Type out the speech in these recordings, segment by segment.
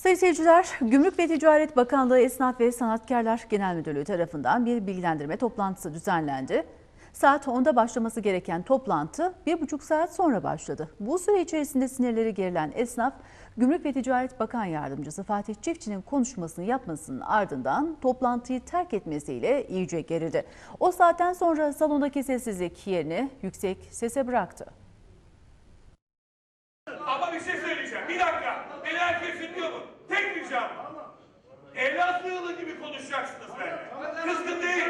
Sayın seyirciler, Gümrük ve Ticaret Bakanlığı Esnaf ve Sanatkarlar Genel Müdürlüğü tarafından bir bilgilendirme toplantısı düzenlendi. Saat 10'da başlaması gereken toplantı bir buçuk saat sonra başladı. Bu süre içerisinde sinirleri gerilen esnaf, Gümrük ve Ticaret Bakan Yardımcısı Fatih Çiftçi'nin konuşmasını yapmasının ardından toplantıyı terk etmesiyle iyice gerildi. O saatten sonra salondaki sessizlik yerini yüksek sese bıraktı. Ama bir şey söyleyeceğim. Bir dakika. Beni herkes dinliyor mu? Tek ricam. Elazığlı gibi konuşacaksınız benimle. Kızgın değil.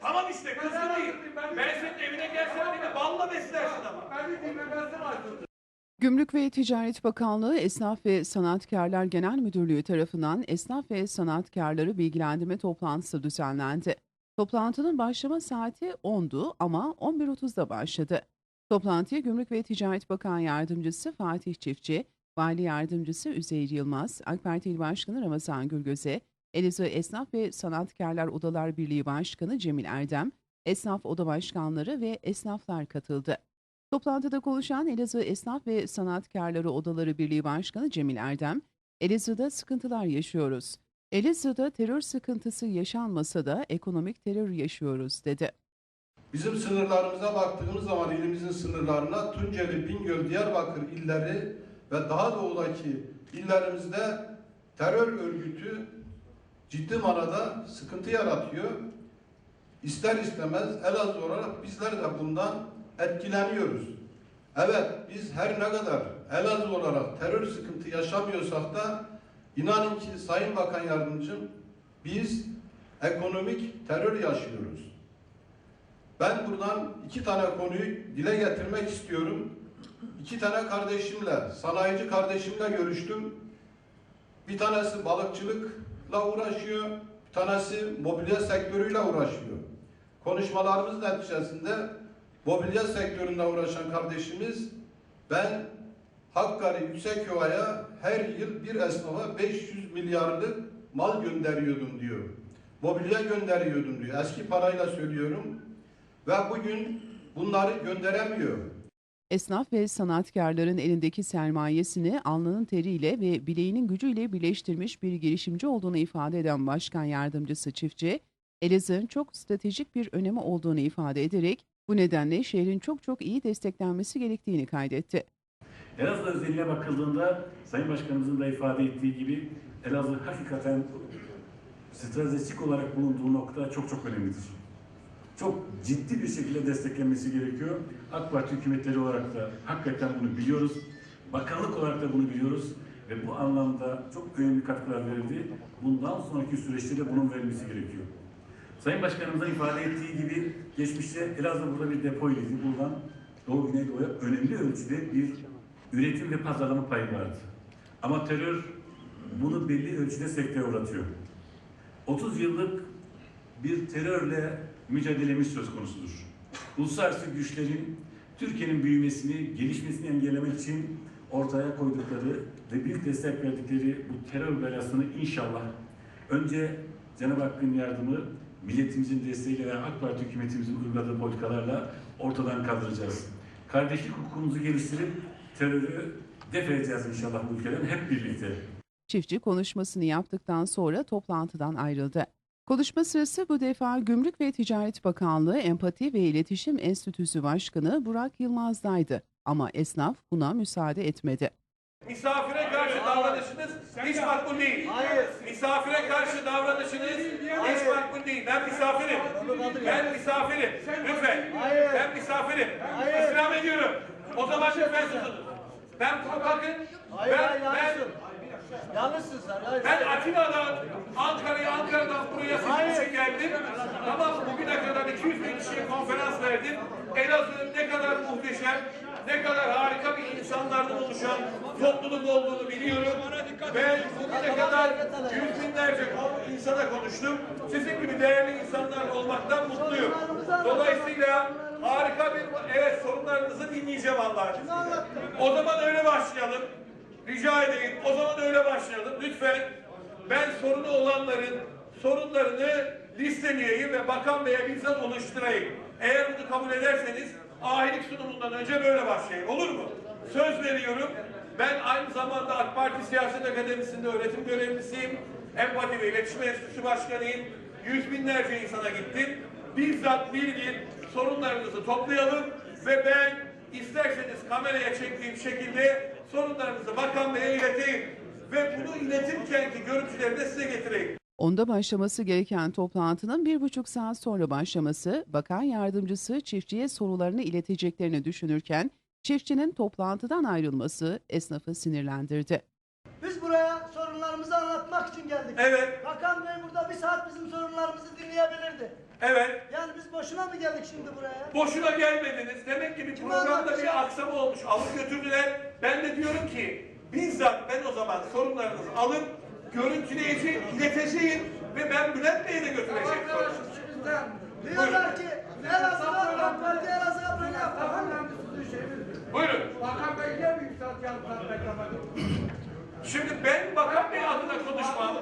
Tamam işte kızgın değil. Ben senin evine gelsem beni balla beslersin ama. Gümrük ve Ticaret Bakanlığı Esnaf ve Sanatkarlar Genel Müdürlüğü tarafından esnaf ve sanatkarları bilgilendirme toplantısı düzenlendi. Toplantının başlama saati 10'du ama 11.30'da başladı. Toplantıya Gümrük ve Ticaret Bakan Yardımcısı Fatih Çiftçi, Vali Yardımcısı Üzeyir Yılmaz, AK Parti İl Başkanı Ramazan Gülgöze, Elazığ Esnaf ve Sanatkarlar Odalar Birliği Başkanı Cemil Erdem, Esnaf Oda Başkanları ve esnaflar katıldı. Toplantıda konuşan Elazığ Esnaf ve Sanatkarları Odaları Birliği Başkanı Cemil Erdem, Elazığ'da sıkıntılar yaşıyoruz. Elazığ'da terör sıkıntısı yaşanmasa da ekonomik terör yaşıyoruz dedi. Bizim sınırlarımıza baktığımız zaman ilimizin sınırlarına Tunceli, Bingöl, Diyarbakır illeri ve daha doğudaki illerimizde terör örgütü ciddi manada sıkıntı yaratıyor. İster istemez Elazığ olarak bizler de bundan etkileniyoruz. Evet biz her ne kadar Elazığ olarak terör sıkıntı yaşamıyorsak da inanın ki Sayın Bakan Yardımcım biz ekonomik terör yaşıyoruz. Ben buradan iki tane konuyu dile getirmek istiyorum. İki tane kardeşimle, sanayici kardeşimle görüştüm. Bir tanesi balıkçılıkla uğraşıyor, bir tanesi mobilya sektörüyle uğraşıyor. Konuşmalarımız neticesinde mobilya sektöründe uğraşan kardeşimiz ben Hakkari Yüksekova'ya her yıl bir esnafa 500 milyarlık mal gönderiyordum diyor. Mobilya gönderiyordum diyor. Eski parayla söylüyorum ve bugün bunları gönderemiyor. Esnaf ve sanatkarların elindeki sermayesini alnının teriyle ve bileğinin gücüyle birleştirmiş bir girişimci olduğunu ifade eden Başkan Yardımcısı Çiftçi, Elazığ'ın çok stratejik bir önemi olduğunu ifade ederek bu nedenle şehrin çok çok iyi desteklenmesi gerektiğini kaydetti. Elazığ özeline bakıldığında Sayın Başkanımızın da ifade ettiği gibi Elazığ hakikaten stratejik olarak bulunduğu nokta çok çok önemlidir. Çok ciddi bir şekilde desteklenmesi gerekiyor. AK Parti hükümetleri olarak da hakikaten bunu biliyoruz. Bakanlık olarak da bunu biliyoruz. Ve bu anlamda çok önemli katkılar verildi. Bundan sonraki süreçte de bunun verilmesi gerekiyor. Sayın Başkanımızın ifade ettiği gibi geçmişte Elazığ burada bir depoydu. Buradan Doğu Güneydoğu'ya önemli ölçüde bir üretim ve pazarlama payı vardı. Ama terör bunu belli ölçüde sekteye uğratıyor. 30 yıllık bir terörle mücadelemiz söz konusudur. Uluslararası güçlerin Türkiye'nin büyümesini, gelişmesini engellemek için ortaya koydukları ve büyük destek verdikleri bu terör belasını inşallah önce Cenab-ı Hakk'ın yardımı, milletimizin desteğiyle ve AK Parti hükümetimizin uyguladığı politikalarla ortadan kaldıracağız. Kardeşlik hukukumuzu geliştirip terörü def edeceğiz inşallah bu ülkeden hep birlikte. Çiftçi konuşmasını yaptıktan sonra toplantıdan ayrıldı. Konuşma sırası bu defa Gümrük ve Ticaret Bakanlığı Empati ve İletişim Enstitüsü Başkanı Burak Yılmaz'daydı. Ama esnaf buna müsaade etmedi. Misafire karşı davranışınız hiç makbul değil. Hayır. Misafire karşı davranışınız hiç makbul değil. Ben misafirim. Ben misafirim. Lütfen. Hayır. Ben misafirim. Hayır. İstirham ediyorum. O zaman lütfen susun. Ben bakın. Ben. Yanlışsın sen. Hayır. ben Atina'dan, Ankara'ya, Ankara'dan buraya sizin için geldim. Tamam bugüne kadar 200 bin kişiye konferans verdim. Elazığ'ın ne kadar muhteşem, ne kadar harika bir insanlardan oluşan topluluk olduğunu biliyorum. Ben bugüne kadar yüz binlerce insana konuştum. Sizin gibi değerli insanlar olmaktan mutluyum. Dolayısıyla harika bir, evet sorunlarınızı dinleyeceğim Allah'ın. O zaman öyle başlayalım. Rica edeyim. O zaman öyle başlayalım. Lütfen ben sorunu olanların sorunlarını listeleyeyim ve Bakan Bey'e bizzat oluşturayım. Eğer bunu kabul ederseniz ahilik sunumundan önce böyle başlayayım. Olur mu? Söz veriyorum. Ben aynı zamanda AK Parti Siyaset Akademisi'nde öğretim görevlisiyim. Empati ve İletişim Enstitüsü Başkanıyım. Yüz binlerce insana gittim. Bizzat bir bir sorunlarınızı toplayalım ve ben isterseniz kameraya çektiğim şekilde sorunlarınızı Bakan Bey'e ileteyim. Ve bunu iletirken ki görüntüleri de size getireyim. Onda başlaması gereken toplantının bir buçuk saat sonra başlaması, bakan yardımcısı çiftçiye sorularını ileteceklerini düşünürken, çiftçinin toplantıdan ayrılması esnafı sinirlendirdi. Biz buraya sorunlarımızı anlatmak için geldik. Evet, Bakan Bey saat bizim sorunlarımızı dinleyebilirdi. evet. Yani biz boşuna mı geldik şimdi buraya? Boşuna gelmediniz. Demek ki bir Kim programda bir aksama olmuş. Alıp götürdüler. Ben de diyorum ki bizzat ben o zaman sorunlarınızı alıp görüntüleyeceğim, ileteceğim ve ben Bülent Bey'e de götüreceğim. Diyorlar ki Elazığ'a Parti Elazığ'a böyle yaptı. Buyurun. Bakan Bey niye bir saat yarım saat beklemedi? Şimdi ben Bakan Bey adına konuşmam.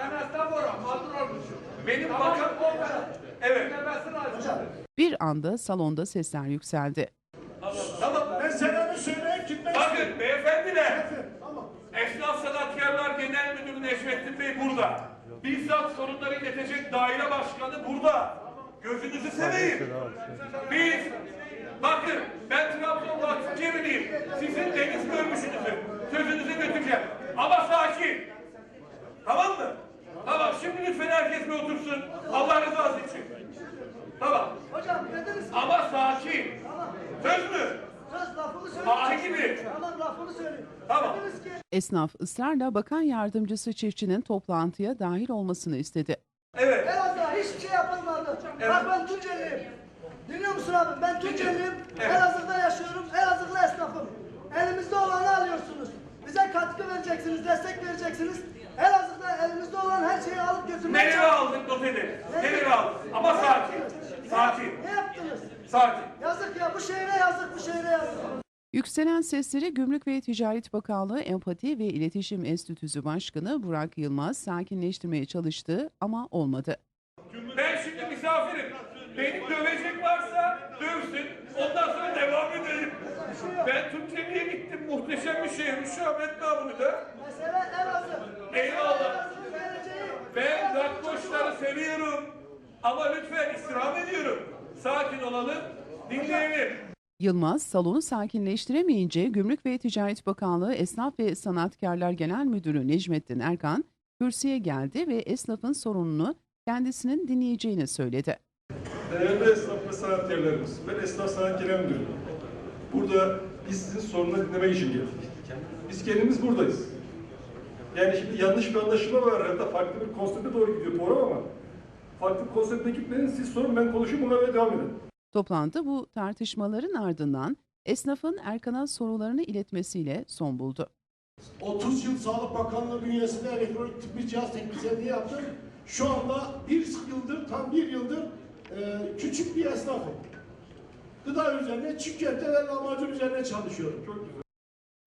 Ben estağfurullah mağdur olmuşum. Benim Tamam, bakan... olmadı. Evet. Bir anda salonda sesler yükseldi. Tamam. Ben sebebi söyleyip gitmek Bakın beyefendiler. Esnaf Sanatkarlar Genel Müdürü Necmettin Bey burada. Bizzat sorunları iletecek daire başkanı burada. Gözünüzü seveyim. Biz, bakın ben Trabzon Vakfı Cemiliyim. Sizin deniz görmüşünüzü, sözünüzü götüreceğim. Ama sakin. Tamam mı? Tamam şimdi lütfen herkes bir otursun. Allah rızası için. Tamam. Hocam dediniz ki Ama sakin. Söz mü? söz lafını Ahi söyleyin. gibi. Tamam lafını söyleyin. Tamam. Dediniz ki Esnaf ısrarla bakan yardımcısı çiftçinin toplantıya dahil olmasını istedi. Evet. Elazığ'a hiçbir şey yapılmadı. Bak ben Tunceliyim. Dinliyor musun abi? Ben Tunceliyim. Evet. Elazığ'da yaşıyorum. Elazığlı esnafım. Elimizde olanı alıyorsunuz. Bize katkı vereceksiniz, destek vereceksiniz. Elazığ'da elimizde olan her şeyi alıp götürmeye Nereye aldık not edelim. Nereye aldık. Ama sakin. Sakin. Ne yaptınız? Sakin. Yazık ya bu şehre yazık, bu şehre yazık. Yükselen sesleri Gümrük ve Ticaret Bakanlığı Empati ve İletişim Enstitüsü Başkanı Burak Yılmaz sakinleştirmeye çalıştı ama olmadı. Ben şimdi misafirim. Beni dövecek varsa dövsün. Ondan sonra devam edelim. Ben. Muhteşem bir Şahmet namını da. Mesele Elazığ. Eyvallah. Elazığ'ın geleceği. Ben rakkoşları seviyorum. Ama lütfen istirham ediyorum. Sakin olalım. Dinleyelim. Yılmaz salonu sakinleştiremeyince Gümrük ve Ticaret Bakanlığı Esnaf ve Sanatkarlar Genel Müdürü Necmettin Erkan kürsüye geldi ve esnafın sorununu kendisinin dinleyeceğini söyledi. Değerli esnaf ve sanatkarlarımız, ben Esnaf Sanat Genel Müdürüyüm. Burada biz sizin sorunları dinlemek için geldik. Biz kendimiz buradayız. Yani şimdi yanlış bir anlaşılma var hatta farklı bir konsepte doğru gidiyor program ama farklı bir konsepte gitmeyin, siz sorun ben konuşayım ona göre devam edin. Toplantı bu tartışmaların ardından esnafın Erkan'a sorularını iletmesiyle son buldu. 30 yıl Sağlık Bakanlığı bünyesinde elektronik tıbbi cihaz teknisyenliği yaptım. Şu anda bir yıldır, tam bir yıldır e, küçük bir esnafım. Gıda üzerine, köfte ve lahmacun üzerine çalışıyorum. Çok güzel.